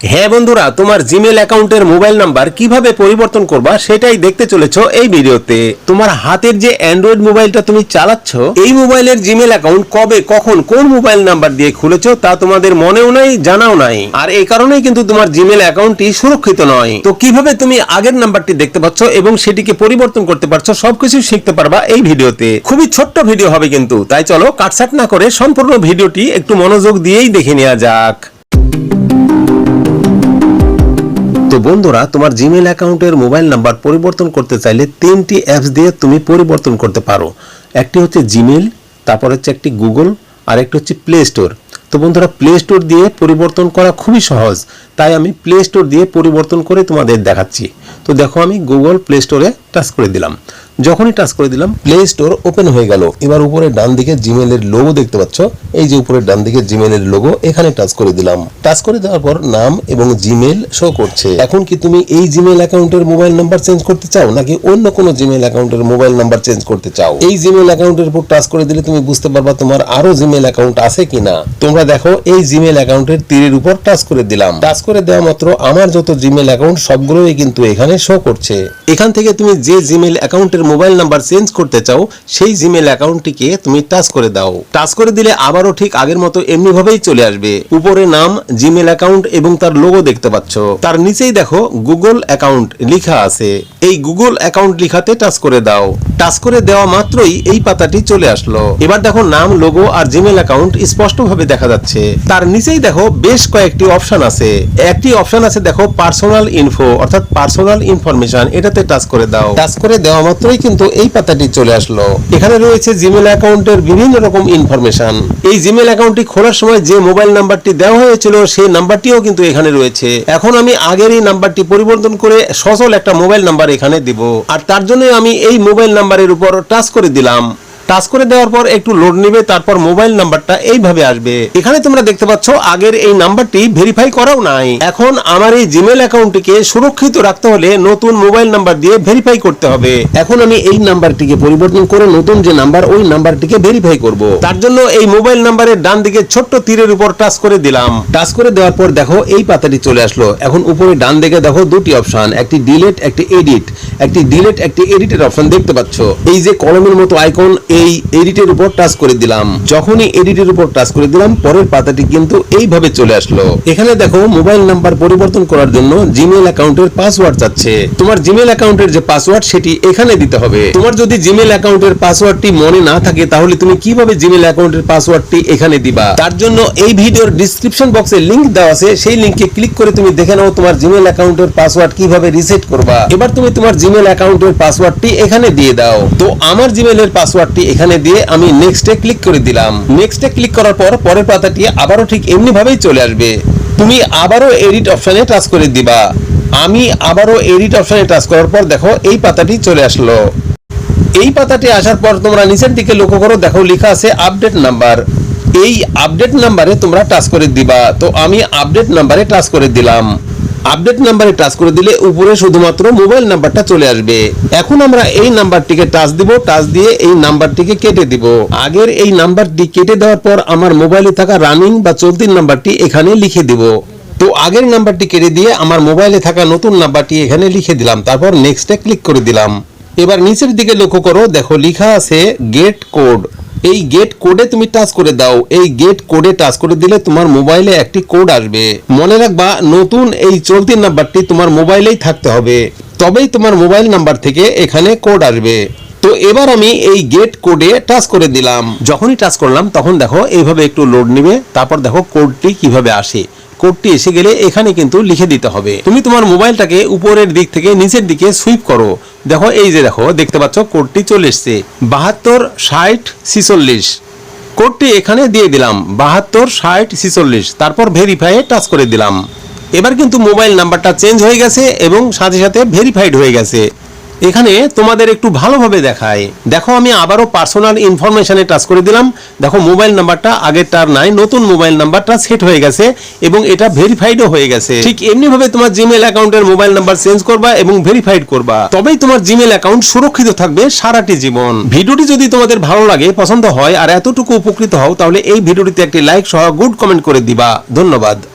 হ্যাঁ বন্ধুরা, তোমার জিমেল অ্যাকাউন্টের মোবাইল নাম্বার কীভাবে পরিবর্তন করবা সেটাই দেখতে চলেছো এই ভিডিওতে। তোমার হাতের যে অ্যান্ড্রয়েড মোবাইলটা তুমি চালাচ্ছ, এই মোবাইলের জিমেল অ্যাকাউন্ট কবে, কখন, কোন মোবাইল নাম্বার দিয়ে খুলেছো তা তোমাদের মনেও নাই, জানাও নাই। আর এই কারণেই কিন্তু তোমার জিমেল অ্যাকাউন্টটি সুরক্ষিত নয়। তো কীভাবে তুমি আগের নাম্বারটি দেখতে পাচ্ছ এবং সেটিকে পরিবর্তন করতে পারছ সবকিছু শিখতে পারবা এই ভিডিওতে। খুবই ছোট্ট ভিডিও হবে কিন্তু, তাই চলো কাটসাট না করে সম্পূর্ণ ভিডিওটি একটু মনোযোগ দিয়েই দেখে নেওয়া যাক। তো বন্ধুরা, তোমার জিমেল অ্যাকাউন্টের মোবাইল নাম্বার পরিবর্তন করতে চাইলে তিনটি অ্যাপস দিয়ে তুমি পরিবর্তন করতে পারো। একটি হচ্ছে জিমেল তারপর হচ্ছে একটি গুগল আর একটি হচ্ছে প্লে স্টোর তো বন্ধুরা প্লে স্টোর দিয়ে পরিবর্তন করা খুবই সহজ। তাই আমি প্লে স্টোর দিয়ে পরিবর্তন করে তোমাদের দেখাচ্ছি। তো দেখো আমি গুগল প্লে স্টোরে টাচ করে দিলাম। যখনই টাচ করে দিলাম প্লে স্টোর ওপেন হয়ে গেল। এবার উপরে ডান দিকে জিমেলের লোগো দেখতে পাচ্ছ। এই যে উপরে ডান দিকে জিমেলের লোগো এখানে টাচ করে দিলাম। টাচ করে দেওয়ার পর নাম এবং জিমেল শো করছে। এখন কি তুমি এই জিমেল অ্যাকাউন্টের মোবাইল নাম্বার চেঞ্জ করতে চাও, নাকি অন্য কোনো জিমেল অ্যাকাউন্টের মোবাইল নাম্বার চেঞ্জ করতে চাও? এই জিমেল অ্যাকাউন্টের উপর টাচ করে দিলে তুমি বুঝতে পারবা তোমার আরও জিমেল অ্যাকাউন্ট আছে কিনা। তোমরা দেখো, এই জিমেল অ্যাকাউন্টের তীরের উপর টাচ করে দিলাম। টাচ করে দেওয়া মাত্র আমার যত জিমেল অ্যাকাউন্ট, সবগুলোই কিন্তু এখানে শো করছে। এখান থেকে তুমি যে জিমেল অ্যাকাউন্টের মোবাইল নাম্বার চেঞ্জ করতে চাও, সেই জিমেল অ্যাকাউন্টটিকে তুমি টাচ করে দাও। টাচ করে দিলে আবারও ঠিক আগের মতো এমনি ভাবেই চলে আসবে। উপরে নাম জিমেল অ্যাকাউন্ট এবং তার লোগো দেখতে পাচ্ছ। তার নিচেই দেখো গুগল অ্যাকাউন্ট লেখা আছে। এই গুগল অ্যাকাউন্ট লিখাতে টাচ করে দাও। টাচ করে দেওয়া মাত্রই এই পাতাটি চলে আসলো। এবার দেখো, নাম লোগো আর জিমেল অ্যাকাউন্ট স্পষ্টভাবে দেখা যাচ্ছে। তার নিচেই দেখো, বেশ কয়েকটি অপশন আছে। একটি অপশন আছে, দেখো পার্সোনাল ইনফো অর্থাৎ পার্সোনাল ইনফরমেশন এটাতে টাচ করে দাও। টাচ করে দেওয়া মাত্রই কিন্তু এই পাতাটি চলে আসলো। এখানে রয়েছে জিমেল অ্যাকাউন্টের বিভিন্ন রকম ইনফরমেশন এই জিমেল অ্যাকাউন্টটি খোলার সময় যে মোবাইল নাম্বারটি দেওয়া হয়েছিল, সেই নাম্বারটিও কিন্তু এখানে রয়েছে। এখন আমি আগের এই নাম্বারটি পরিবর্তন করে সচল একটা মোবাইল নাম্বার এখানে দিব। আর তার জন্য আমি এই মোবাইল নাম্বারের উপর টাচ করে দিলাম। টাচ করে দেওয়ার পর একটু লোড নেবে, তারপর মোবাইল নাম্বারটা এইভাবে আসবে। এখানে তোমরা দেখতে পাচ্ছ, আগের এই নাম্বারটি ভেরিফাই করাও নাই। এখন আমার এই জিমেল অ্যাকাউন্টটিকে সুরক্ষিত রাখতে হলে নতুন মোবাইল নাম্বার দিয়ে ভেরিফাই করতে হবে। এখন আমি এই নাম্বারটিকে পরিবর্তন করে নতুন যে নাম্বার ওই নাম্বারটিকে ভেরিফাই করব। তার জন্য এই মোবাইল নাম্বারের ডান দিকে ছোট্ট তীরের উপর টাচ করে দিলাম। টাচ করে দেওয়ার পর দেখো, এই পাতাটি চলে আসলো। এখন উপরে ডান দিকে দেখো দুটি অপশন একটি ডিলেট একটি এডিট একটি ডিলেট একটি এডিটের অপশন দেখতে পাচ্ছ। এই যে কলমের মতো আইকন এই এডিটের উপর টাচ করে দিলাম। যখনই এডিটের উপর টাচ করে দিলাম, পরের পাতাটি কিন্তু এইভাবে চলে আসলো। এখানে দেখো মোবাইল নাম্বার পরিবর্তন করার জন্য জিমেল অ্যাকাউন্টের পাসওয়ার্ড চাচ্ছে। তোমার জিমেল অ্যাকাউন্টের যে পাসওয়ার্ড সেটি এখানে দিতে হবে। তোমার যদি জিমেল অ্যাকাউন্টের পাসওয়ার্ডটি মনে না থাকে, তাহলে তুমি কীভাবে জিমেল অ্যাকাউন্টের পাসওয়ার্ডটি এখানে দিবা? তার জন্য এই ভিডিওর ডিসক্রিপশন বক্সে লিংক দেওয়া আছে। সেই লিংকে ক্লিক করে তুমি দেখে নাও তোমার জিমেল অ্যাকাউন্টের পাসওয়ার্ড কীভাবে রিসেট করবা। এবার তুমি তোমার জিমেল অ্যাকাউন্টের পাসওয়ার্ডটি এখানে দিয়ে দাও। তো আমার জিমেলের পাসওয়ার্ডটি এখানে দিয়ে আমি নেক্সটে ক্লিক করে দিলাম। নেক্সটে ক্লিক করার পর পরের পাতাটি আবারও ঠিক এমনি ভাবেই চলে আসবে। তুমি আবারও এডিট অপশনে টাচ করে দিবা। আমি আবারও এডিট অপশনে টাচ করার পর দেখো এই পাতাটি চলে আসলো। এই পাতাটি আসার পর তোমরা নিচের দিকে লক্ষ্য করো, দেখো লেখা আছে আপডেট নাম্বার এই আপডেট নাম্বারে তোমরা টাচ করে দিবা। তো আমি আপডেট নাম্বারে টাচ করে দিলাম। আপডেট নাম্বারে টাচ করে দিলে উপরে শুধুমাত্র মোবাইল নাম্বারটা চলে আসবে। এখন আমরা এই নাম্বারটিকে টাচ দিব, টাচ দিয়ে এই নাম্বারটিকে কেটে দিব। আগের এই নাম্বারটি কেটে দেওয়ার পর আমার মোবাইলে থাকা রানিং বা চলতি নাম্বারটি এখানে লিখে দিব। তো আগের নাম্বারটি কেটে দিয়ে আমার মোবাইলে থাকা নতুন নাম্বারটি এখানে লিখে দিলাম। তারপর নেক্সটে ক্লিক করে দিলাম। এবার নিচের দিকে লক্ষ্য করো, দেখো লেখা আছে গেট কোড এই গেট কোডে তুমি টাচ করে দাও। এই গেট কোডে টাচ করে দিলে তোমার মোবাইলে একটি কোড আসবে। মনে রাখবা, নতুন এই চলতি নাম্বারটি তোমার মোবাইলেই থাকতে হবে। তবেই তোমার মোবাইল নাম্বার থেকে এখানে কোড আসবে। তো এবার আমি এই গেট কোডে টাচ করে দিলাম। যখনই টাচ করলাম, তখন দেখো এইভাবে একটু লোড নেবে। তারপর দেখো কোডটি কীভাবে আসে। কোডটি এসে গেলে এখানে কিন্তু লিখে দিতে হবে। তুমি তোমার মোবাইলটাকে উপরের দিক থেকে নিচের দিকে সুইপ করো। দেখো, এই যে দেখো, দেখতে পাচ্ছ কোডটি চলে এসছে। বাহাত্তর, ষাট, ছিচল্লিশ। কোডটি এখানে দিয়ে দিলাম। বাহাত্তর, ষাট, ছিচল্লিশ। তারপর ভেরিফাইয়ে টাচ করে দিলাম। এবার কিন্তু মোবাইল নাম্বারটা চেঞ্জ হয়ে গেছে এবং সাথে সাথে ভেরিফাইড হয়ে গেছে। এখানে তোমাদের একটু ভালোভাবে দেখায় দেখো, আমি আবারও পার্সোনাল ইনফরমেশনে টাচ করে দিলাম। দেখো মোবাইল নাম্বারটা আগের আগেরটার নাই, নতুন মোবাইল নাম্বারটা সেট হয়ে গেছে এবং এটা ভেরিফাইডও হয়ে গেছে। ঠিক এমনি ভাবে তোমার জিমেল অ্যাকাউন্টের মোবাইল নাম্বার চেঞ্জ করবা এবং ভেরিফাইড করবা। তবেই তোমার জিমেল অ্যাকাউন্ট সুরক্ষিত থাকবে সারাটি জীবন। ভিডিওটি যদি তোমাদের ভালো লাগে, পছন্দ হয়, আর এতটুকু উপকৃত হও, তাহলে এই ভিডিওটিতে একটি লাইক সহ গুড কমেন্ট করে দিবা। ধন্যবাদ।